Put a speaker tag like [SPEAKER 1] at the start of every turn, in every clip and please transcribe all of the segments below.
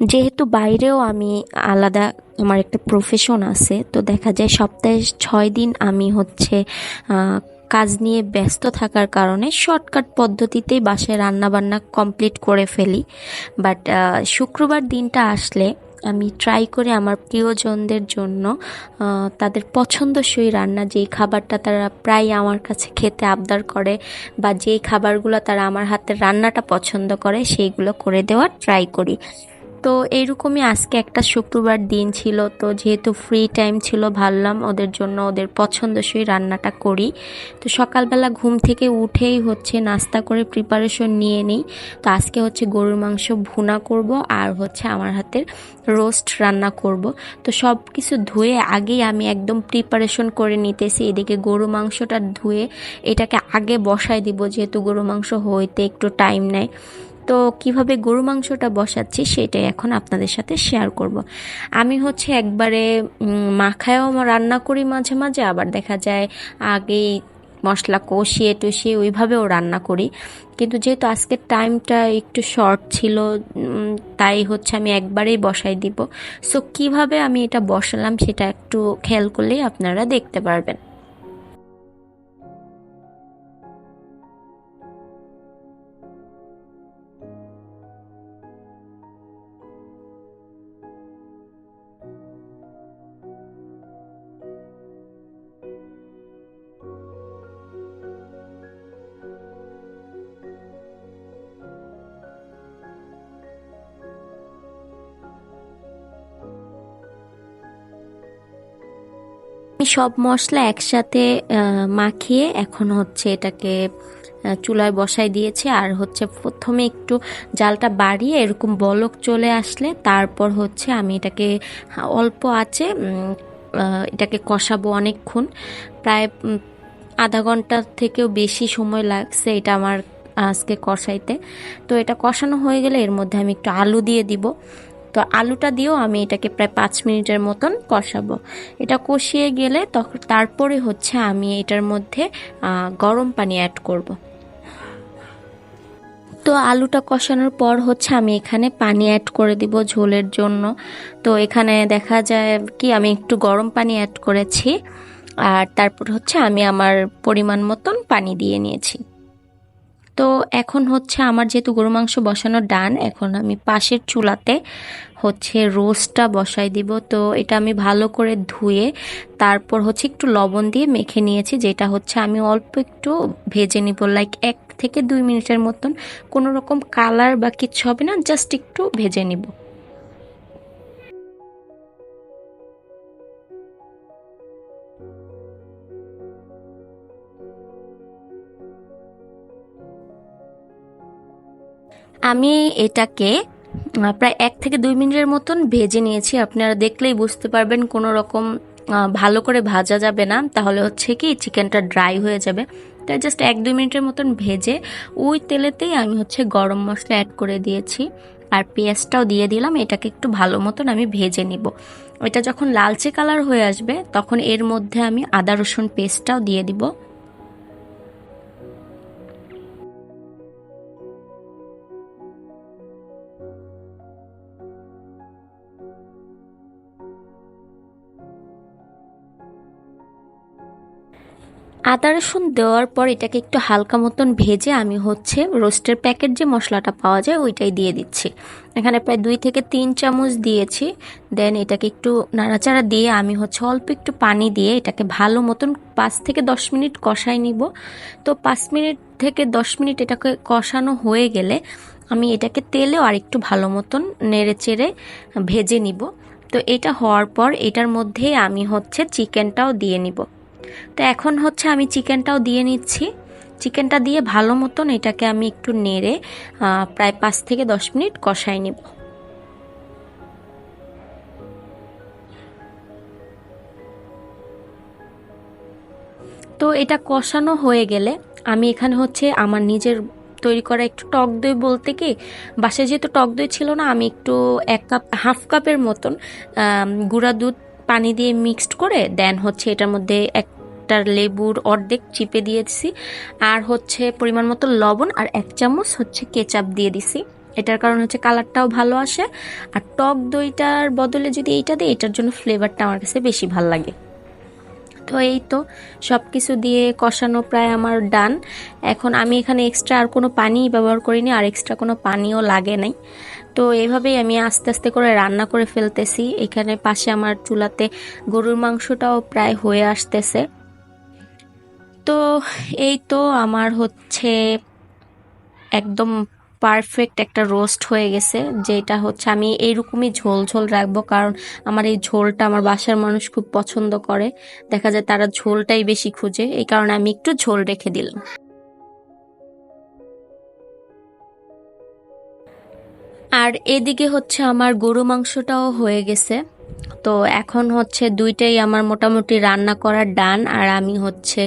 [SPEAKER 1] যেহেতু বাইরেও আমি আলাদা আমার একটা প্রফেশন আছে, তো দেখা যায় সপ্তাহে ছয় দিন আমি হচ্ছে কাজ নিয়ে ব্যস্ত থাকার কারণে শর্টকাট পদ্ধতিতেই বাসায় রান্নাবান্না কমপ্লিট করে ফেলি। বাট শুক্রবার দিনটা আসলে আমি ট্রাই করি আমার প্রিয়জনদের জন্য তাদের পছন্দসই রান্না, যেই খাবারটা তারা প্রায় আমার কাছে খেতে আবদার করে বা যেই খাবারগুলো তারা আমার হাতের রান্নাটা পছন্দ করে, সেইগুলো করে দেওয়ার ট্রাই করি। তো এইরকমই আজকে একটা শুক্রবার দিন ছিল। তো যেহেতু ফ্রি টাইম ছিল, ভাবলাম ওদের জন্য ওদের পছন্দসই রান্নাটা করি। তো সকালবেলা ঘুম থেকে উঠেই হচ্ছে নাস্তা করে প্রিপারেশন নিয়ে নিই। তো আজকে হচ্ছে গরুর মাংস ভুনা করব আর হচ্ছে আমার হাতের রোস্ট রান্না করব। তো সব কিছু ধুয়ে আগেই আমি একদম প্রিপারেশন করে নিতেছি। এদিকে গরু মাংসটা ধুয়ে এটাকে আগে বসায় দিব, যেহেতু গরু মাংস হইতে একটু টাইম নেয়। তো কীভাবে গরু মাংসটা বসাচ্ছি সেটাই এখন আপনাদের সাথে শেয়ার করব। আমি হচ্ছে একবারে মাখায়ও রান্না করি মাঝে মাঝে, আবার দেখা যায় আগেই মশলা কষিয়ে টষিয়ে ওইভাবেও রান্না করি। কিন্তু যেহেতু আজকের টাইমটা একটু শর্ট ছিল তাই হচ্ছে আমি একবারেই বসাই দিব। সো কীভাবে আমি এটা বসালাম সেটা একটু খেয়াল করলেই আপনারা দেখতে পারবেন। আমি সব মশলা একসাথে মাখিয়ে এখন হচ্ছে এটাকে চুলায় বসাই দিয়েছি। আর হচ্ছে প্রথমে একটু জালটা বাড়িয়ে এরকম বলক চলে আসলে তারপর হচ্ছে আমি এটাকে অল্প আছে এটাকে কষাবো অনেকক্ষণ। প্রায় আধা ঘণ্টার থেকেও বেশি সময় লাগছে এটা আমার আজকে কষাইতে। তো এটা কষানো হয়ে গেলে এর মধ্যে আমি একটু আলু দিয়ে দিব। তো আলুটা দিয়েও আমি এটাকে প্রায় পাঁচ মিনিটের মতন কষাবো। এটা কষিয়ে গেলে তখন তারপরে হচ্ছে আমি এটার মধ্যে গরম পানি অ্যাড করব। তো আলুটা কষানোর পর হচ্ছে আমি এখানে পানি অ্যাড করে দিব ঝোলের জন্য। তো এখানে দেখা যায় কি আমি একটু গরম পানি অ্যাড করেছি, আর তারপর হচ্ছে আমি আমার পরিমাণ মতন পানি দিয়ে নিয়েছি। তো এখন হচ্ছে আমার যেহেতু গরু মাংস বসানো ডান, এখন আমি পাশের চুলাতে হচ্ছে রোস্টটা বসাই দিব। তো এটা আমি ভালো করে ধুয়ে তারপর হচ্ছে একটু লবণ দিয়ে মেখে নিয়েছি, যেটা হচ্ছে আমি অল্প একটু ভেজে নিব লাইক এক থেকে দুই মিনিটের মতন। কোনো রকম কালার বা কিচ্ছু হবে না জাস্ট একটু ভেজে নিব। আমি এটাকে প্রায় এক থেকে দুই মিনিটের মতন ভেজে নিয়েছি। আপনারা দেখলেই বুঝতে পারবেন কোনো রকম ভালো করে ভাজা যাবে না। তাহলে হচ্ছে কি, চিকেনটা ড্রাই হয়ে যাবে। তাই জাস্ট এক দুই মিনিটের মতন ভেজে ওই তেলেতেই আমি হচ্ছে গরম মশলা অ্যাড করে দিয়েছি। আর পেঁয়াজটাও দিয়ে দিলাম, এটাকে একটু ভালো মতন আমি ভেজে নিব। এটা যখন লালচে কালার হয়ে আসবে, তখন এর মধ্যে আমি আদা রসুন পেস্টটাও দিয়ে দিব। আদা রসুন দেওয়ার পর এটাকে একটু হালকা মতন ভেজে আমি হচ্ছে রোস্টের প্যাকেট যে মশলাটা পাওয়া যায় ওইটাই দিয়ে দিচ্ছি। এখানে প্রায় দুই থেকে তিন চামচ দিয়েছি। দেন এটাকে একটু নাড়াচাড়া দিয়ে আমি হচ্ছে অল্প একটু পানি দিয়ে এটাকে ভালো মতন পাঁচ থেকে দশ মিনিট কষাই নিব। তো পাঁচ মিনিট থেকে দশ মিনিট এটাকে কষানো হয়ে গেলে আমি এটাকে তেলেও আর একটু ভালো মতন নেড়ে চেড়ে ভেজে নিব। তো এটা হওয়ার পর এটার মধ্যে আমি হচ্ছে চিকেনটাও দিয়ে নিব। তো এখন হচ্ছে আমি চিকেনটাও দিয়ে নিচ্ছি। চিকেনটা দিয়ে ভালো মতন এটাকে আমি একটু নেড়ে প্রায় পাঁচ থেকে দশ মিনিট কষাই নিব। তো এটা কষানো হয়ে গেলে আমি এখানে হচ্ছে আমার নিজের তৈরি করা একটু টক দই বলতে কি, বাসায় যেহেতু টক দই ছিল না, আমি একটু এক কাপ, হাফ কাপের মতন গুঁড়া দুধ পানি দিয়ে মিক্সড করে দেন হচ্ছে এটার মধ্যে এক একটা লেবুর অর্ধেক চিপে দিয়েছি। আর হচ্ছে পরিমাণ মতো লবণ আর এক চামচ হচ্ছে কেচাপ দিয়ে দিছি। এটার কারণ হচ্ছে কালারটাও ভালো আসে। আর টক দইটার বদলে যদি এইটা দিই, এটার জন্য ফ্লেভারটা আমার কাছে বেশি ভালো লাগে। তো এই তো সব কিছু দিয়ে কষানো প্রায় আমার ডান। এখন আমি এখানে এক্সট্রা আর কোনো পানি ব্যবহার করিনি, আর এক্সট্রা কোনো পানিও লাগে নাই। তো এইভাবেই আমি আস্তে আস্তে করে রান্না করে ফেলতেছি। এখানে পাশে আমার চুলাতে গরুর মাংসটাও প্রায় হয়ে আসতেছে। তো এই তো আমার হচ্ছে একদম পারফেক্ট একটা রোস্ট হয়ে গেছে, যেটা হচ্ছে আমি এইরকমই ঝোল ঝোল রাখব, কারণ আমার এই ঝোলটা আমার বাসার মানুষ খুব পছন্দ করে। দেখা যায় তারা ঝোলটাই বেশি খুঁজে, এই কারণে আমি একটু ঝোল রেখে দিলাম। আর এদিকে হচ্ছে আমার গরু মাংসটাও হয়ে গেছে। তো এখন হচ্ছে দুইটাই আমার মোটামুটি রান্না করার ডান, আর আমি হচ্ছে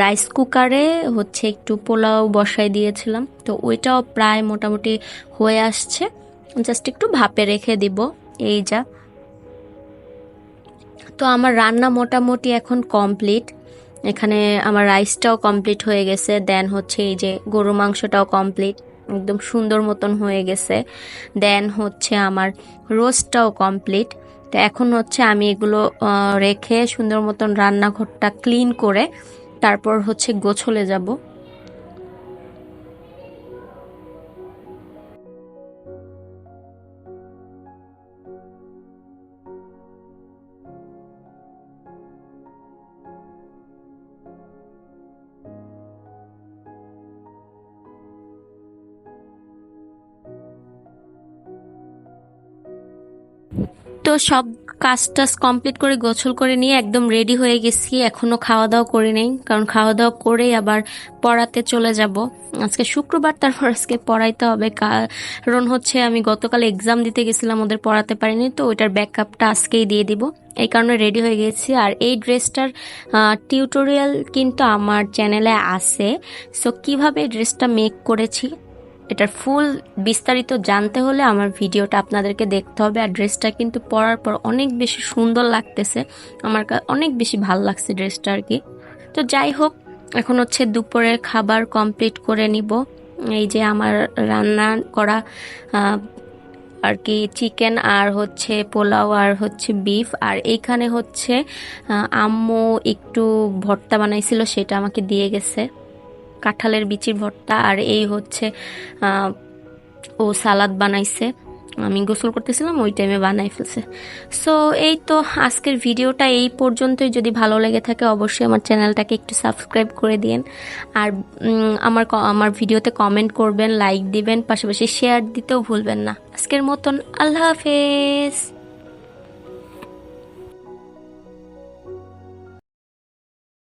[SPEAKER 1] রাইস কুকারে হচ্ছে একটু পোলাও বসাই দিয়েছিলাম। তো ওইটাও প্রায় মোটামুটি হয়ে আসছে। জাস্ট একটু ভাপে রেখে দিব, এই যা। তো আমার রান্না মোটামুটি এখন কমপ্লিট এখানে আমার রাইসটাও কমপ্লিট হয়ে গেছে দেন হচ্ছে এই যে গরু মাংসটাও কমপ্লিট একদম সুন্দর মতন হয়ে গেছে। দেন হচ্ছে আমার রোস্টটাও কমপ্লিট তো এখন হচ্ছে আমি এগুলো রেখে সুন্দর মতন রান্নাঘরটা ক্লিন করে তারপর হচ্ছে গোছলে যাব। তো সব কাজ টাজ কমপ্লিট করে গোছল করে নিয়ে একদম রেডি হয়ে গেছি। এখনও খাওয়া দাওয়া করে নেই, কারণ খাওয়া দাওয়া করেই আবার পড়াতে চলে যাব। আজকে শুক্রবার, তারপর আজকে পড়াইতে হবে। কারণ হচ্ছে আমি গতকাল এক্সাম দিতে গেছিলাম, ওদের পড়াতে পারিনি, তো ওইটার ব্যাকআপটা আজকেই দিয়ে দিব। এই কারণে রেডি হয়ে গেছি। আর এই ড্রেসটার টিউটোরিয়াল কিন্তু আমার চ্যানেলে আছে। সো কীভাবে ড্রেসটা মেক করেছি? এটার ফুল বিস্তারিত জানতে হলে আমার ভিডিওটা আপনাদেরকে দেখতে হবে। আর ড্রেসটা কিন্তু পরার পর অনেক বেশি সুন্দর লাগতেছে। আমার অনেক বেশি ভালো লাগছে ড্রেসটা আর কি। তো যাই হোক, এখন হচ্ছে দুপুরের খাবার কমপ্লিট করে নিব। এই যে আমার রান্না করা আর কি চিকেন আর হচ্ছে পোলাও আর হচ্ছে বিফ আর এইখানে হচ্ছে আম্মু একটু ভর্তা বানাইছিল, সেটা আমাকে দিয়ে গেছে। কাঁঠালের বিচির ভর্তা আর এই হচ্ছে ও সালাদ বানাইছে। আমি গোসল করতেছিলাম, ওই টাইমে বানাই ফেলছে। সো এই তো আজকের ভিডিওটা এই পর্যন্তই। যদি ভালো লেগে থাকে, অবশ্যই আমার চ্যানেলটাকে একটু সাবস্ক্রাইব করে দিন আর আমার আমার ভিডিওতে কমেন্ট করবেন লাইক দিবেন, পাশাপাশি শেয়ার দিতেও ভুলবেন না। আজকের মতন আল্লাহ হাফেজ।